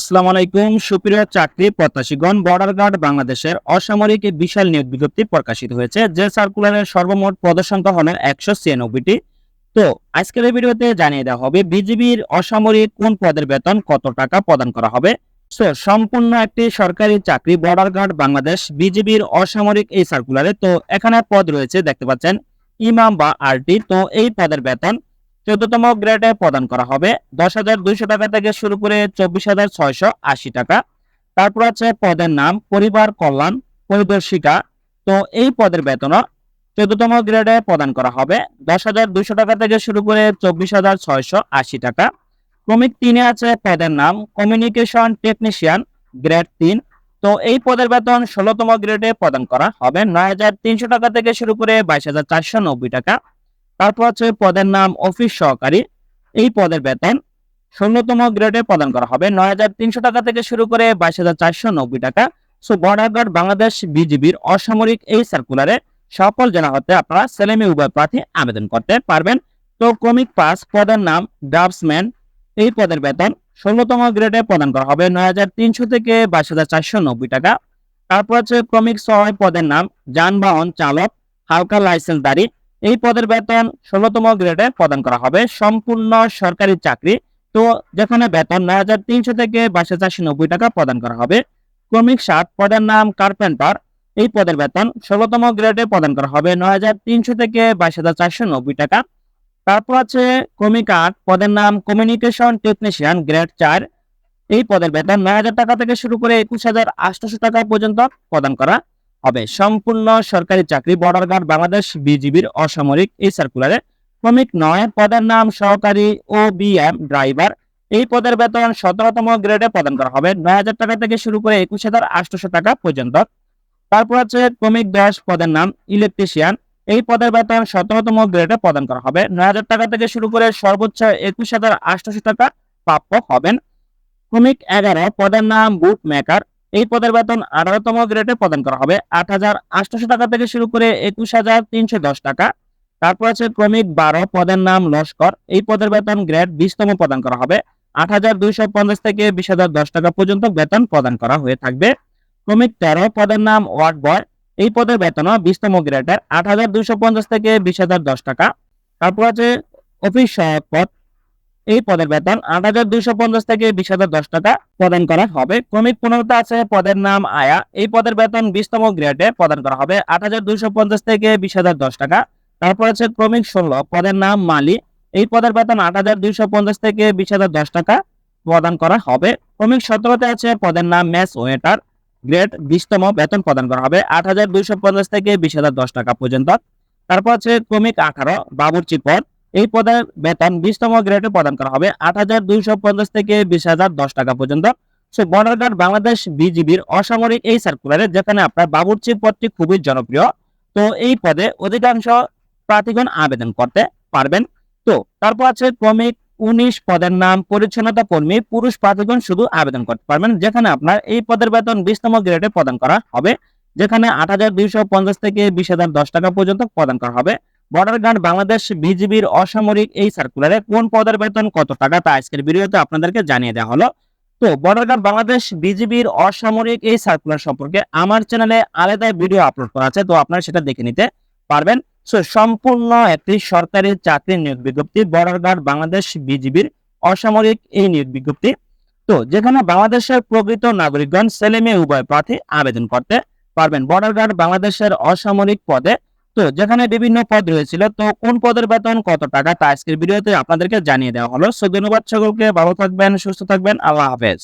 আসসালামু আলাইকুম, সুপ্রিয় চাকরি প্রত্যাশীগণ বর্ডার গার্ড বাংলাদেশের অসামরিক বিশাল নিয়োগ বিজ্ঞপ্তি প্রকাশিত হয়েছে, যে সার্কুলারের সর্বমোট পদের সংখ্যা হলো একশো ছিয়ানব্বইটি। তো, আজকের এই ভিডিওতে জানিয়ে দেওয়া হবে, বিজিবির অসামরিক কোন পদের বেতন কত টাকা প্রদান করা হবে? সো সম্পূর্ণ একটি সরকারি চাকরি বর্ডার গার্ড বাংলাদেশ, বিজিবির অসামরিক এই সার্কুলারে তো, এখানে পদ রয়েছে, দেখতে পাচ্ছেন, ইমাম বা আরটি। তো, এই পদের বেতন চোদ্দতম গ্রেডে প্রদান করা হবে। দশ হাজার দুইশো টাকা থেকে শুরু করে চব্বিশ হাজার ছয়শো আশি টাকা। তারপর আছে পদের নাম, পরিবার, কল্যাণ পরিদর্শিকা তো এই পদের বেতন চোদ্দতম গ্রেডে প্রদান করা হবে। দশ হাজার দুইশো টাকা থেকে শুরু করে চব্বিশ হাজার ছয়শো আশি টাকা। ক্রমিক তিনে আছে পদের নাম কমিউনিকেশন টেকনিশিয়ান গ্রেড তিন। তো এই পদের বেতন ষোলোতম গ্রেডে প্রদান করা হবে। নয় হাজার তিনশো টাকা থেকে শুরু করে বাইশ হাজার চারশো নব্বই টাকা। তারপর আছে পদের নাম অফিস সহকারী। এই পদের বেতন ষোলোতম গ্রেডে প্রদান করা হবে। নয় হাজার তিনশো টাকা থেকে শুরু করে বাইশ হাজার চারশো নব্বই টাকা। সো বর্ডার গার্ড বাংলাদেশ বিজিবির অসামরিক এই সার্কুলারে সকল জেলা হতে আপনারা ছেলে মেয়ে উভয় প্রার্থী আবেদন করতে পারবেন। তো ক্রমিক পাস পদের নাম ড্রাফটসম্যান এই পদের বেতন ষোলোতম গ্রেডে প্রদান করা হবে। নয় হাজার তিনশো থেকে বাইশ হাজার চারশো নব্বই টাকা। তারপর আছে ক্রমিক ছয় পদের নাম যানবাহন চালক, হালকা লাইসেন্সদারি এই পদের বেতন ষোলোতম গ্রেডে প্রদান করা হবে। সম্পূর্ণ সরকারি চাকরি। তো যেখানে বেতন নয় হাজার তিনশো থেকে বাইশ হাজার নব্বই টাকা প্রদান করা হবে। ক্রমিক সাত, পদের নাম কার্পেন্টার। এই পদের বেতন ষোলোতম গ্রেডে প্রদান করা হবে নয় হাজার তিনশো থেকে বাইশ হাজার চারশো নব্বই টাকা। তারপর আছে ক্রমিক আট, পদের নাম কমিউনিকেশন টেকনিশিয়ান গ্রেড চার। এই পদের বেতন নয় হাজার টাকা থেকে শুরু করে একুশ হাজার আটশোশো টাকা পর্যন্ত প্রদান করা হবে। সম্পূর্ণ সরকারি চাকরি বর্ডার গার্ড বাংলাদেশ বিজিবির অসামরিক এই সার্কুলারে ক্রমিক নয়, পদের নাম সহকারী ও বিএম ড্রাইভার এই পদের বেতন সতেরোতম গ্রেডে প্রদান করা হবে। নয় হাজার টাকা থেকে শুরু করে একুশ হাজার আটশোশো টাকা পর্যন্ত। তারপর আছে ক্রমিক দশ, পদের নাম ইলেকট্রিশিয়ান এই পদের বেতন সতেরোতম গ্রেডে প্রদান করা হবে। নয় হাজার টাকা থেকে শুরু করে সর্বোচ্চ একুশ হাজার আটশোশো টাকা প্রাপ্য হবেন। ক্রমিক এগারো, পদের নাম বুট মেকার এই পদের বেতন আঠারোতম গ্রেডে প্রদান করা হবে। আট হাজার আটশোশো টাকা থেকে শুরু করে একুশ হাজার তিনশো দশ টাকা। তারপর আছে ক্রমিক বারো, পদের নাম লস্কর। এই পদের বেতন গ্রেড বিশতম প্রদান করা হবে। আট হাজার দুইশো পঞ্চাশ থেকে বিশ হাজার দশ টাকা পর্যন্ত বেতন প্রদান করা হয়ে থাকবে। ক্রমিক তেরো, পদের নাম ওয়ার্ড বয় এই পদের বেতন বিশতম গ্রেডের। আট হাজার দুইশো পঞ্চাশ থেকে বিশ হাজার দশ টাকা। তারপর আছে অফিস সহায়ক পদ এই পদের বেতন আট হাজার দুইশো পঞ্চাশ থেকে বিশ হাজার দশ টাকা প্রদান করা হবে। ক্রমিক পনেরোতে আছে পদের নাম আয়া। এই পদের বেতন বিশতম গ্রেডে প্রদান করা হবে। আট হাজার দুইশো পঞ্চাশ থেকে বিশ হাজার দশ টাকা। তারপর আছে ক্রমিক ষোলো, পদের নাম মালি। এই পদের বেতন আট হাজার দুইশো পঞ্চাশ থেকে বিশ হাজার দশ টাকা প্রদান করা হবে। ক্রমিক সতেরোতে আছে পদের নাম ম্যাচ ওয়েটার। গ্রেড বিশতম বেতন প্রদান করা হবে আট হাজার দুইশো পঞ্চাশ থেকে বিশ হাজার দশ টাকা পর্যন্ত। তারপর আছে ক্রমিক আঠারো, বাবুর্চি পদ। এই পদের বেতন বিশতম গ্রেডে প্রদান করা হবে। আট হাজার দুইশো পঞ্চাশ থেকে বিশ হাজার দশ টাকা পর্যন্ত। সো বর্ডার গার্ড বাংলাদেশ বিজিবির অসামরিক এই সার্কুলারে যেখানে আপনার বাবুর্চি পদটি খুবই জনপ্রিয়, তো এই পদে অধিকাংশ প্রার্থীগণ আবেদন করতে পারবেন। তো, তারপর আছে ক্রমিক উনিশ পদের নাম, পরিচ্ছন্নতা কর্মী, পুরুষ প্রার্থীগণ শুধু আবেদন করতে পারবেন, যেখানে আপনার এই পদের বেতন বিশতম গ্রেডে প্রদান করা হবে, যেখানে আট হাজার দুইশো পঞ্চাশ থেকে বিশ হাজার দশ টাকা পর্যন্ত প্রদান করা হবে। বর্ডার গার্ড বাংলাদেশ বিজিবির অসামরিক এই সার্কুলারে কোন পদের বেতন কত টাকা তা আজকের ভিডিওতে আপনাদেরকে জানিয়ে দেওয়া হলো। তো বর্ডার গার্ড বাংলাদেশ বিজিবির অসামরিক এই সার্কুলার সম্পর্কে আমার চ্যানেলে আলাদা ভিডিও আপলোড করা আছে, তো আপনারা সেটা দেখে নিতে পারবেন। সো সম্পূর্ণ একটি সরকারি চাকরি নিয়োগ বিজ্ঞপ্তি বর্ডার গার্ড বাংলাদেশ বিজিবির অসামরিক এই নিয়োগ বিজ্ঞপ্তি। তো যেখানে বাংলাদেশের প্রকৃত নাগরিকগণ ছেলে মেয়ে উভয় প্রার্থী আবেদন করতে পারবেন। বর্ডার গার্ড বাংলাদেশের অসামরিক পদে তো যেখানে বিভিন্ন পদ রয়েছিল, তো কোন পদের বেতন কত টাকা তা আজকের ভিডিওতে আপনাদেরকে জানিয়ে দেওয়া হলো। সো ধন্যবাদ সকলকে, ভালো থাকবেন, সুস্থ থাকবেন, আল্লাহ হাফেজ।